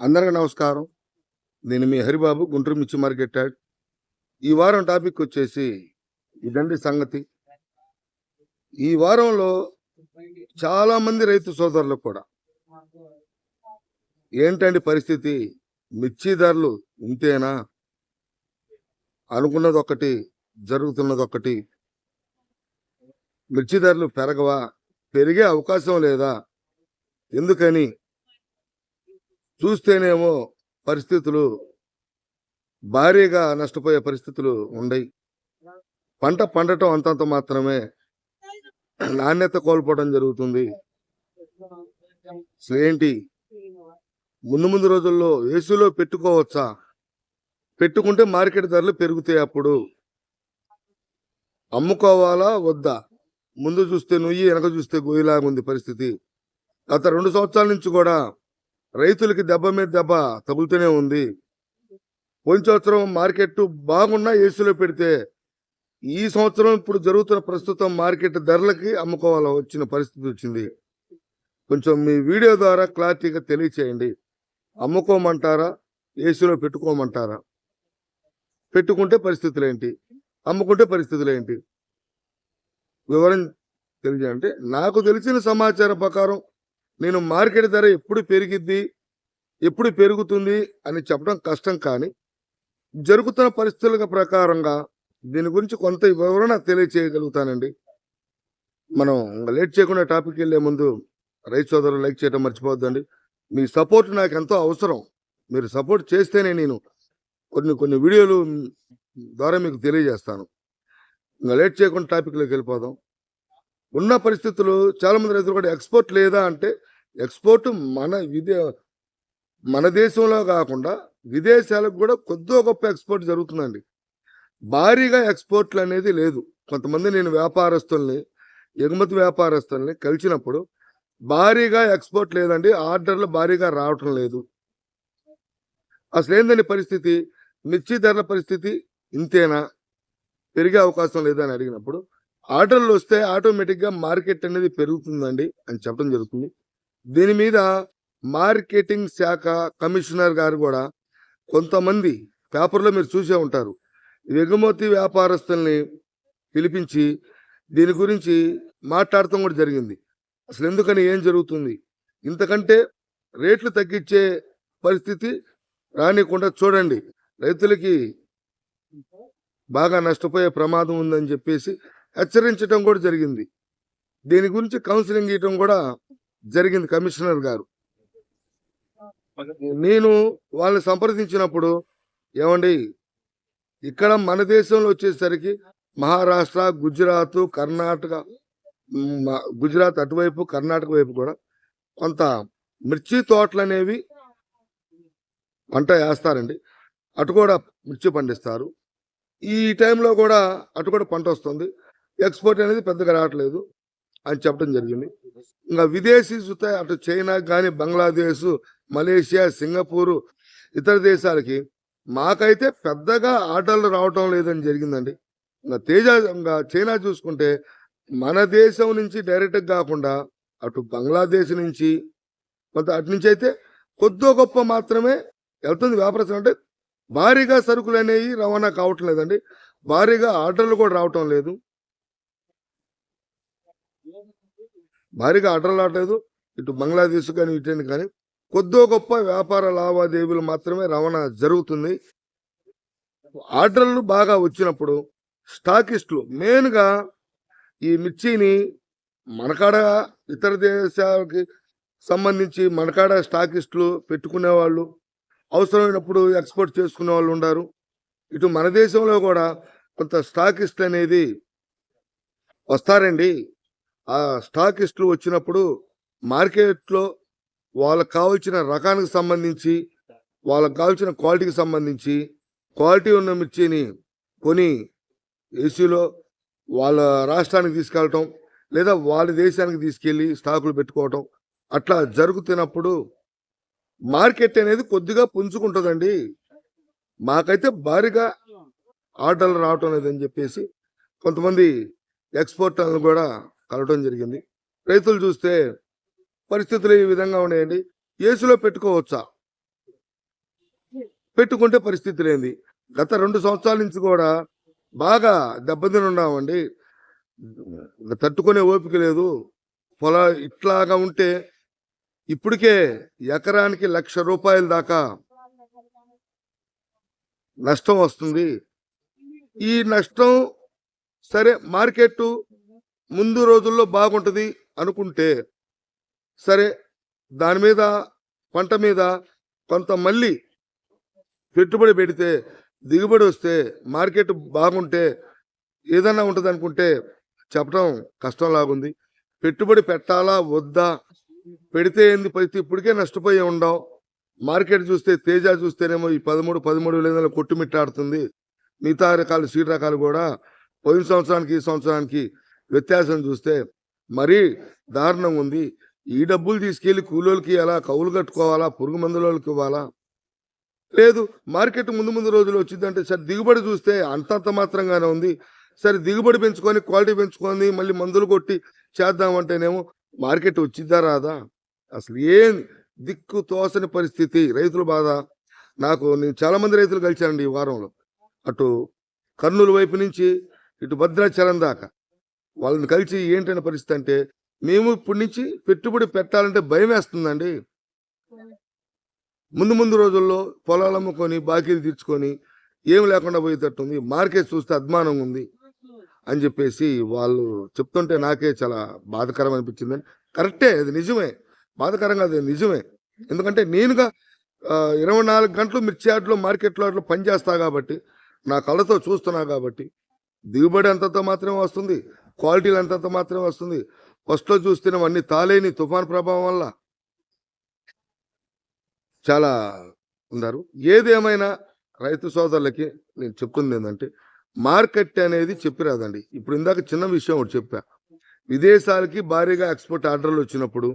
అందరికీ నమస్కారం. నేను మీ హరిబాబు గుంటూరు మిర్చి మార్కెట్ ఈ వారం టాపిక్ వచ్చేసి ఇదండి సంగతి. ఈ వారంలో చాలామంది రైతు సోదరులకు కూడా ఏంటండి పరిస్థితి? మిర్చి ధరలు ఇంతేనా అనుకున్నది ఒకటి జరుగుతున్నది ఒకటి. మిర్చి ధరలు పెరగవా? పెరిగే అవకాశం లేదా? ఎందుకని? చూస్తేనేమో పరిస్థితులు భారీగా నష్టపోయే పరిస్థితులు ఉండయి. పంట పండటం అంతంత మాత్రమే నాణ్యత కోల్పోవడం జరుగుతుంది. ఏంటి? ముందు ముందు రోజుల్లో ఏసీలో పెట్టుకోవచ్చా? పెట్టుకుంటే మార్కెట్ ధరలు పెరుగుతాయి అప్పుడు. అమ్ముకోవాలా వద్దా? ముందు చూస్తే నుయ్యి వెనక చూస్తే గొయ్యిలాగా ఉంది పరిస్థితి. గత రెండు సంవత్సరాల నుంచి కూడా రైతులకి దెబ్బ మీద దెబ్బ తగులుతూనే ఉంది. పోయిన సంవత్సరం మార్కెట్ బాగున్నా ఏసీలో పెడితే ఈ సంవత్సరం ఇప్పుడు జరుగుతున్న ప్రస్తుతం మార్కెట్ ధరలకి అమ్ముకోవాల వచ్చిన పరిస్థితి వచ్చింది. కొంచెం మీ వీడియో ద్వారా క్లారిటీగా తెలియచేయండి. అమ్ముకోమంటారా? ఏసీలో పెట్టుకోమంటారా? పెట్టుకుంటే పరిస్థితులు ఏంటి? అమ్ముకుంటే పరిస్థితులు ఏంటి? వివరం తెలియజేయండి. నాకు తెలిసిన సమాచారం ప్రకారం నేను మార్కెట్ ధర ఎప్పుడు పెరిగిద్ది ఎప్పుడు పెరుగుతుంది అని చెప్పడం కష్టం కానీ జరుగుతున్న పరిస్థితుల ప్రకారంగా దీని గురించి కొంత వివరణ తెలియచేయగలుగుతానండి. మనం ఇంకా లేట్ చేయకుండా టాపిక్ వెళ్ళే ముందు రైతు సోదరులు లైక్ చేయడం మర్చిపోవద్దండి. మీ సపోర్ట్ నాకు ఎంతో అవసరం. మీరు సపోర్ట్ చేస్తేనే నేను కొన్ని కొన్ని వీడియోలు ద్వారా మీకు తెలియజేస్తాను. ఇంకా లేట్ చేయకుండా టాపిక్లోకి వెళ్ళిపోదాం. ఉన్న పరిస్థితులు చాలామంది రైతులు కూడా ఎక్స్పోర్ట్ లేదా అంటే ఎక్స్పోర్ట్ మన విదే మన దేశంలో కాకుండా విదేశాలకు కూడా కొద్దో గొప్ప ఎక్స్పోర్ట్ జరుగుతుందండి. భారీగా ఎక్స్పోర్ట్లు అనేది లేదు. కొంతమంది నేను వ్యాపారస్తుల్ని ఎగుమతి వ్యాపారస్తుల్ని కలిసినప్పుడు భారీగా ఎక్స్పోర్ట్ లేదండి ఆర్డర్లు భారీగా రావటం లేదు. అసలు ఏందండి పరిస్థితి? మిర్చి ధరల పరిస్థితి ఇంతేనా? పెరిగే అవకాశం లేదని అని అడిగినప్పుడు ఆర్డర్లు వస్తే ఆటోమేటిక్గా మార్కెట్ అనేది పెరుగుతుందండి అని చెప్పడం జరుగుతుంది. దీని మీద మార్కెటింగ్ శాఖ కమిషనర్ గారు కూడా కొంతమంది పేపర్లో మీరు చూసే ఉంటారు. ఎగుమతి వ్యాపారస్తుల్ని పిలిపించి దీని గురించి మాట్లాడటం కూడా జరిగింది. అసలు ఎందుకని ఏం జరుగుతుంది? ఇంతకంటే రేట్లు తగ్గించే పరిస్థితి రానికుండా చూడండి. రైతులకి బాగా నష్టపోయే ప్రమాదం ఉందని చెప్పేసి హెచ్చరించడం కూడా జరిగింది. దీని గురించి కౌన్సిలింగ్ ఇవ్వడం కూడా జరిగింది కమిషనర్ గారు. నేను వాళ్ళని సంప్రదించినప్పుడు ఏమండి ఇక్కడ మన దేశంలో వచ్చేసరికి మహారాష్ట్ర గుజరాత్ కర్ణాటక గుజరాత్ అటువైపు కర్ణాటక వైపు కూడా కొంత మిర్చి తోటలు అనేవి పంట వేస్తారండి. అటు కూడా మిర్చి పండిస్తారు. ఈ టైంలో కూడా అటు కూడా పంట వస్తుంది. ఎక్స్పోర్ట్ అనేది పెద్దగా రావట్లేదు. అని చెప్పడం జరిగింది. ఇంకా విదేశీ చూస్తే అటు చైనా కానీ బంగ్లాదేశ్ మలేషియా సింగపూరు ఇతర దేశాలకి మాకైతే పెద్దగా ఆర్డర్లు రావటం లేదని జరిగిందండి. ఇంకా తేజ ఇంకా చైనా చూసుకుంటే మన దేశం నుంచి డైరెక్ట్గా కాకుండా అటు బంగ్లాదేశ్ నుంచి కొంత అటు నుంచి అయితే కొద్దో గొప్ప మాత్రమే వెళ్తుంది. వ్యాపారం అంటే భారీగా సరుకులు అనేవి రవాణా కావటం లేదండి. భారీగా ఆర్డర్లు కూడా రావటం లేదు. భారీగా ఆటలు రావట్లేదు ఇటు బంగ్లాదేశ్ కానీ ఇటు కానీ కొద్దో గొప్ప వ్యాపార లావాదేవీలు మాత్రమే రవాణా జరుగుతుంది. ఆర్డర్లు బాగా వచ్చినప్పుడు స్టాకిస్టులు మెయిన్గా ఈ మిర్చిని మనకాడ ఇతర దేశాలకి సంబంధించి మనకాడ స్టాకిస్టులు పెట్టుకునే వాళ్ళు అవసరమైనప్పుడు ఎక్స్పోర్ట్ చేసుకునే వాళ్ళు ఉన్నారు ఇటు మన దేశంలో కూడా కొంత స్టాకిస్ట్ అనేది వస్తారండి. ఆ స్టాకిస్టులు వచ్చినప్పుడు మార్కెట్లో వాళ్ళకి కావాల్సిన రకానికి సంబంధించి వాళ్ళకు కావాల్సిన క్వాలిటీకి సంబంధించి క్వాలిటీ ఉన్న మిర్చిని కొని ఏసీలో వాళ్ళ రాష్ట్రానికి తీసుకెళ్ళటం లేదా వాళ్ళ దేశానికి తీసుకెళ్ళి స్టాకులు పెట్టుకోవటం అట్లా జరుగుతున్నప్పుడు మార్కెట్ అనేది కొద్దిగా పుంజుకుంటుందండి. మాకైతే భారీగా ఆర్డర్లు రావటం లేదని చెప్పేసి కొంతమంది ఎక్స్పోర్టర్లు కూడా కలవడం జరిగింది. రైతులు చూస్తే పరిస్థితులు ఈ విధంగా ఉన్నాయండి. ఏసీలో పెట్టుకోవచ్చా? పెట్టుకుంటే పరిస్థితి లేని గత రెండు సంవత్సరాల నుంచి కూడా బాగా దెబ్బతిని ఉన్నామండి. తట్టుకునే ఓపిక లేదు. పొల ఇట్లాగా ఉంటే ఇప్పటికే ఎకరానికి లక్ష రూపాయల దాకా నష్టం వస్తుంది. ఈ నష్టం సరే మార్కెట్ ముందు రోజుల్లో బాగుంటుంది అనుకుంటే సరే దాని మీద పంట మీద కొంత మళ్ళీ పెట్టుబడి పెడితే దిగుబడి వస్తే మార్కెట్ బాగుంటే ఏదన్నా ఉంటుంది అనుకుంటే చెప్పడం కష్టం లాగుంది పెట్టుబడి పెట్టాలా వద్దా? పెడితే ఏంది పరిస్థితి? ఇప్పటికే నష్టపోయి ఉండవు మార్కెట్ చూస్తే తేజ చూస్తేనేమో ఈ పదమూడు పదమూడు వేల ఐదు కొట్టుమిట్టాడుతుంది. మిగతా రకాల సీడ్ రకాలు కూడా పోయిన సంవత్సరానికి ఈ సంవత్సరానికి వ్యత్యాసం చూస్తే మరీ దారుణం ఉంది. ఈ డబ్బులు తీసుకెళ్ళి కూలోళ్ళకి ఇవ్వాలా? కౌలు కట్టుకోవాలా? పురుగు మందులకి ఇవ్వాలా? లేదు మార్కెట్ ముందు ముందు రోజులు వచ్చిందంటే సరే దిగుబడి చూస్తే అంతంత మాత్రంగానే ఉంది. సరే దిగుబడి పెంచుకొని క్వాలిటీ పెంచుకొని మళ్ళీ మందులు కొట్టి చేద్దామంటేనేమో మార్కెట్ వచ్చిద్దా రాదా? అసలు ఏం దిక్కు తోసని పరిస్థితి రైతుల బాధ. నాకు నేను చాలామంది రైతులు కలిశానండి ఈ వారంలో. అటు కర్నూలు వైపు నుంచి ఇటు భద్రాచలం దాకా. వాళ్ళని కలిసి ఏంటనే పరిస్థితి అంటే మేము ఇప్పటి నుంచి పెట్టుబడి పెట్టాలంటే భయం వేస్తుందండి. ముందు ముందు రోజుల్లో పొలాలు అమ్ముకొని బాకీలు తీర్చుకొని ఏం లేకుండా పోయేటట్టుంది. మార్కెట్ చూస్తే అద్మానంగా ఉంది అని చెప్పేసి వాళ్ళు చెప్తుంటే నాకే చాలా బాధకరం అనిపించింది కరెక్టే అది నిజమే. బాధకరంగా అది నిజమే. ఎందుకంటే నేనుగా ఇరవై నాలుగు గంటలు మిర్చి యార్డ్లో మార్కెట్లో అట్లా పనిచేస్తా కాబట్టి నా కళ్ళతో చూస్తున్నా కాబట్టి దిగుబడి అంతంత మాత్రమే వస్తుంది. క్వాలిటీలు అంతంత మాత్రమే వస్తుంది. ఫస్ట్లో చూస్తున్నాం అన్ని తాలేని తుఫాన్ ప్రభావం వల్ల చాలా ఉన్నారు. ఏదేమైనా రైతు సోదరులకి నేను చెప్తుంది ఏంటంటే మార్కెట్ అనేది చెప్పిరాదండి ఇప్పుడు ఇందాక చిన్న విషయం ఒకటి చెప్పా. విదేశాలకి భారీగా ఎక్స్పోర్ట్ ఆర్డర్లు వచ్చినప్పుడు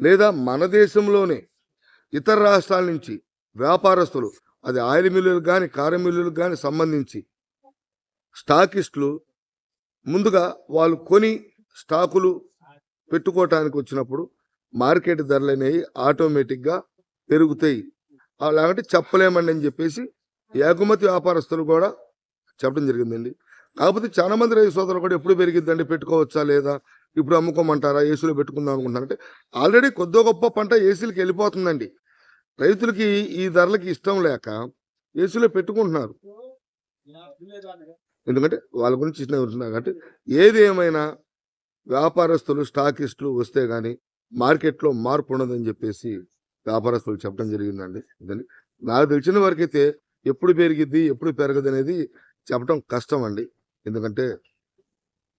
లేదా మన దేశంలోనే ఇతర రాష్ట్రాల నుంచి వ్యాపారస్తులు అది ఆయిల్ మిల్లులకు కానీ కారం మిల్లులకు కానీ సంబంధించి స్టాకిస్టులు ముందుగా వాళ్ళు కొని స్టాకులు పెట్టుకోవటానికి వచ్చినప్పుడు మార్కెట్ ధరలు అనేవి ఆటోమేటిక్గా పెరుగుతాయి. అలాగంటే చెప్పలేమండి అని చెప్పేసి ఎగుమతి వ్యాపారస్తులు కూడా చెప్పడం జరిగిందండి. కాకపోతే చాలా మంది రైతు సోదరులు కూడా ఎప్పుడు పెరిగిద్దండి పెట్టుకోవచ్చా లేదా ఇప్పుడు అమ్ముకోమంటారా ఏసీలో పెట్టుకుందాం అనుకుంటారంటే ఆల్రెడీ కొద్దో గొప్ప పంట ఏసీలకి వెళ్ళిపోతుందండి. రైతులకి ఈ ధరలకి ఇష్టం లేక ఏసీలో పెట్టుకుంటున్నారు. ఎందుకంటే వాళ్ళ గురించి ఇష్టం ఉంటున్నారు కాబట్టి ఏది ఏమైనా వ్యాపారస్తులు స్టాకిస్టులు వస్తే కానీ మార్కెట్లో మార్పు ఉండదని చెప్పేసి వ్యాపారస్తులు చెప్పడం జరిగిందండి. ఇదని నాకు తెలిసిన వరకైతే ఎప్పుడు పెరిగిద్ది ఎప్పుడు పెరగదు అనేది చెప్పడం కష్టం అండి. ఎందుకంటే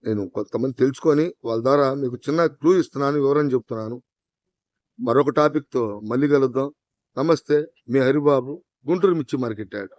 నేను కొంతమంది తెలుసుకొని వాళ్ళ ద్వారా మీకు చిన్న క్లూ ఇస్తున్నాను వివరం చెప్తున్నాను. మరొక టాపిక్తో మళ్ళీ కలుద్దాం. నమస్తే మీ హరిబాబు గుంటూరు మిర్చి మార్కెట్ యాడ్.